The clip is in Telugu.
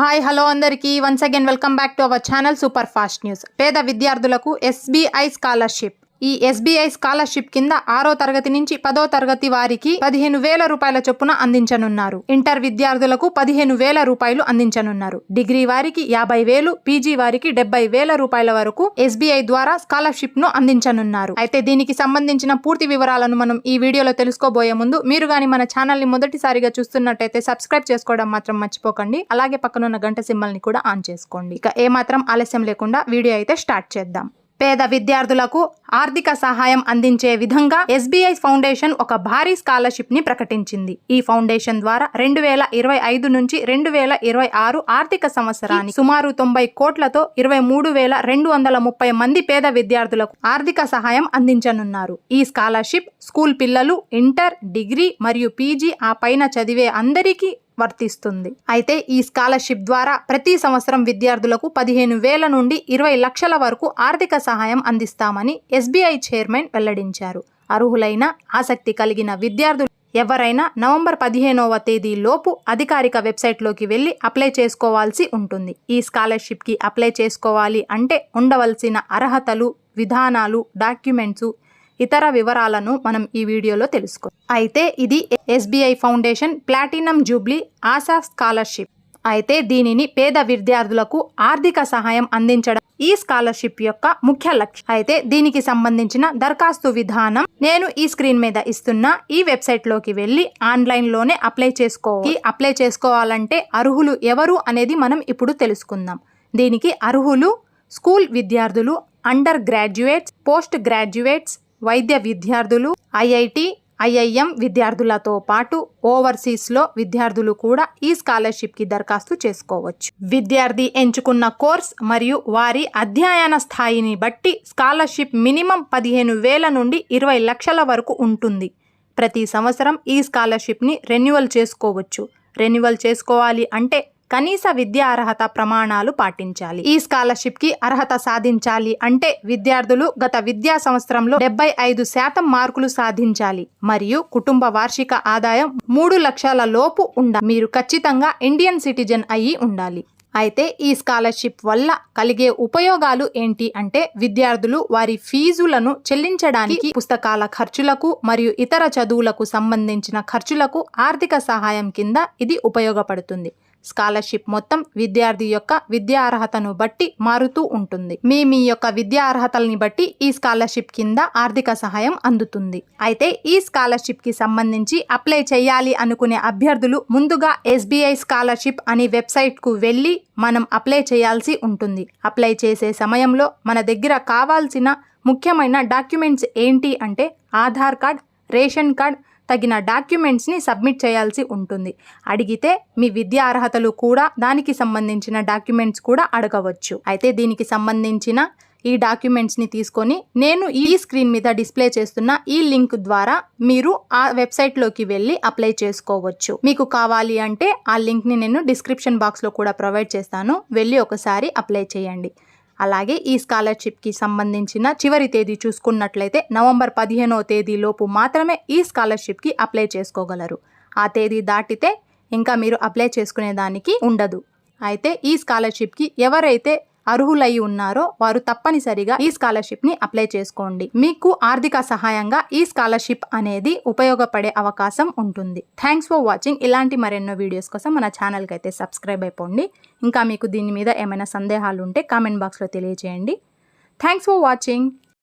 హాయ్ హలో అందరికీ. Once again welcome back to our channel super fast news పేద విద్యార్థులకు ఎస్బీఐ స్కాలర్షిప్. ఈ ఎస్బీఐ స్కాలర్షిప్ కింద ఆరో తరగతి నుంచి పదో తరగతి వారికి పదిహేను వేల రూపాయల చొప్పున అందించనున్నారు. ఇంటర్ విద్యార్థులకు పదిహేను వేల రూపాయలు అందించనున్నారు. డిగ్రీ వారికి యాభై వేలు పీజీ వారికి డెబ్బై వేల రూపాయల వరకు ఎస్బీఐ ద్వారా స్కాలర్షిప్ను అందించనున్నారు. అయితే దీనికి సంబంధించిన పూర్తి వివరాలను మనం ఈ వీడియోలో తెలుసుకోబోయే ముందు మీరు గాని మన ఛానల్ని మొదటిసారిగా చూస్తున్నట్టయితే సబ్స్క్రైబ్ చేసుకోవడం మాత్రం మర్చిపోకండి. అలాగే పక్కనున్న గంట సింబల్ని కూడా ఆన్ చేసుకోండి. ఇక ఏమాత్రం ఆలస్యం లేకుండా వీడియో అయితే స్టార్ట్ చేద్దాం. పేద విద్యార్థులకు ఆర్థిక సహాయం అందించే విధంగా ఎస్బీఐ ఫౌండేషన్ ఒక భారీ స్కాలర్షిప్ని ప్రకటించింది. ఈ ఫౌండేషన్ ద్వారా రెండు వేల ఇరవై ఐదు నుంచి రెండు వేల ఇరవై ఆరు ఆర్థిక సంవత్సరానికి సుమారు తొంభై కోట్లతో ఇరవై మూడు వేల రెండు వందల ముప్పై మంది పేద విద్యార్థులకు ఆర్థిక సహాయం అందించనున్నారు. ఈ స్కాలర్షిప్ స్కూల్ పిల్లలు ఇంటర్ డిగ్రీ మరియు పీజీ ఆ పైన చదివే అందరికీ వర్తిస్తుంది. అయితే ఈ స్కాలర్షిప్ ద్వారా ప్రతి సంవత్సరం విద్యార్థులకు పదిహేను వేల నుండి ఇరవై లక్షల వరకు ఆర్థిక సహాయం అందిస్తామని ఎస్బీఐ చైర్మన్ వెల్లడించారు. అర్హులైన ఆసక్తి కలిగిన విద్యార్థులు ఎవరైనా నవంబర్ పదిహేనవ తేదీ లోపు అధికారిక వెబ్సైట్లోకి వెళ్ళి అప్లై చేసుకోవాల్సి ఉంటుంది. ఈ స్కాలర్షిప్కి అప్లై చేసుకోవాలి అంటే ఉండవలసిన అర్హతలు విధానాలు డాక్యుమెంట్స్ ఇతర వివరాలను మనం ఈ వీడియోలో తెలుసుకో అయితే ఇది SBI foundation platinum jubilee Asha scholarship. అయితే దీనిని పేద విద్యార్థులకు ఆర్థిక సహాయం అందించడం ఈ స్కాలర్షిప్ యొక్క ముఖ్య లక్ష్యం. అయితే దీనికి సంబంధించిన దరఖాస్తు విధానం నేను ఈ స్క్రీన్ మీద ఇస్తున్న ఈ వెబ్సైట్లోకి వెళ్ళి ఆన్లైన్లోనే అప్లై చేసుకో ఈ అప్లై చేసుకోవాలంటే అర్హులు ఎవరు అనేది మనం ఇప్పుడు తెలుసుకుందాం. దీనికి అర్హులు స్కూల్ విద్యార్థులు అండర్ గ్రాడ్యుయేట్స్ పోస్ట్ గ్రాడ్యుయేట్స్ వైద్య విద్యార్థులు ఐఐటి ఐఐఎం విద్యార్థులతో పాటు ఓవర్సీస్లో విద్యార్థులు కూడా ఈ స్కాలర్షిప్కి దరఖాస్తు చేసుకోవచ్చు. విద్యార్థి ఎంచుకున్న కోర్స్ మరియు వారి అధ్యయన స్థాయిని బట్టి స్కాలర్షిప్ మినిమం పదిహేను వేల నుండి ఇరవై లక్షల వరకు ఉంటుంది. ప్రతి సంవత్సరం ఈ స్కాలర్షిప్ని రెన్యువల్ చేసుకోవచ్చు. రెన్యువల్ చేసుకోవాలి అంటే కనీస విద్యా అర్హత ప్రమాణాలు పాటించాలి. ఈ స్కాలర్షిప్కి అర్హత సాధించాలి అంటే విద్యార్థులు గత విద్యా సంవత్సరంలో డెబ్బై ఐదు శాతం మార్కులు సాధించాలి. మరియు కుటుంబ వార్షిక ఆదాయం మూడు లక్షల లోపు ఉండాలి. మీరు ఖచ్చితంగా ఇండియన్ సిటిజన్ అయి ఉండాలి. అయితే ఈ స్కాలర్షిప్ వల్ల కలిగే ఉపయోగాలు ఏంటి అంటే విద్యార్థులు వారి ఫీజులను చెల్లించడానికి పుస్తకాల ఖర్చులకు మరియు ఇతర చదువులకు సంబంధించిన ఖర్చులకు ఆర్థిక సహాయం కింద ఇది ఉపయోగపడుతుంది. స్కాలర్షిప్ మొత్తం విద్యార్థి యొక్క విద్యా అర్హతను బట్టి మారుతూ ఉంటుంది. మీ మీ యొక్క విద్యా అర్హతల్ని బట్టి ఈ స్కాలర్షిప్ కింద ఆర్థిక సహాయం అందుతుంది. అయితే ఈ స్కాలర్షిప్కి సంబంధించి అప్లై చేయాలి అనుకునే అభ్యర్థులు ముందుగా ఎస్బీఐ స్కాలర్షిప్ అనే వెబ్సైట్కు వెళ్ళి మనం అప్లై చేయాల్సి ఉంటుంది. అప్లై చేసే సమయంలో మన దగ్గర కావాల్సిన ముఖ్యమైన డాక్యుమెంట్స్ ఏంటి అంటే ఆధార్ కార్డ్ రేషన్ కార్డ్ తగిన డాక్యుమెంట్స్ని సబ్మిట్ చేయాల్సి ఉంటుంది. అడిగితే మీ విద్యా అర్హతలు కూడా దానికి సంబంధించిన డాక్యుమెంట్స్ కూడా అడగవచ్చు. అయితే దీనికి సంబంధించిన ఈ డాక్యుమెంట్స్ని తీసుకొని నేను ఈ స్క్రీన్ మీద డిస్ప్లే చేస్తున్న ఈ లింక్ ద్వారా మీరు ఆ వెబ్సైట్లోకి వెళ్ళి అప్లై చేసుకోవచ్చు. మీకు కావాలి అంటే ఆ లింక్ని నేను డిస్క్రిప్షన్ బాక్స్లో కూడా ప్రొవైడ్ చేస్తాను. వెళ్ళి ఒకసారి అప్లై చేయండి. అలాగే ఈ స్కాలర్షిప్కి సంబంధించిన చివరి తేదీ చూసుకున్నట్లయితే నవంబర్ పదిహేనో తేదీలోపు మాత్రమే ఈ స్కాలర్షిప్కి అప్లై చేసుకోగలరు. ఆ తేదీ దాటితే ఇంకా మీరు అప్లై చేసుకునే దానికి ఉండదు. అయితే ఈ స్కాలర్షిప్కి ఎవరైతే అర్హులై ఉన్నారో వారు తప్పనిసరిగా ఈ స్కాలర్షిప్ని అప్లై చేసుకోండి. మీకు ఆర్థిక సహాయంగా ఈ స్కాలర్షిప్ అనేది ఉపయోగపడే అవకాశం ఉంటుంది. థ్యాంక్స్ ఫర్ వాచింగ్ ఇలాంటి మరెన్నో వీడియోస్ కోసం మన ఛానల్కి అయితే సబ్స్క్రైబ్ అయిపోండి. ఇంకా మీకు దీని మీద ఏమైనా సందేహాలు ఉంటే కామెంట్ బాక్స్లో తెలియజేయండి థ్యాంక్స్ ఫర్ వాచింగ్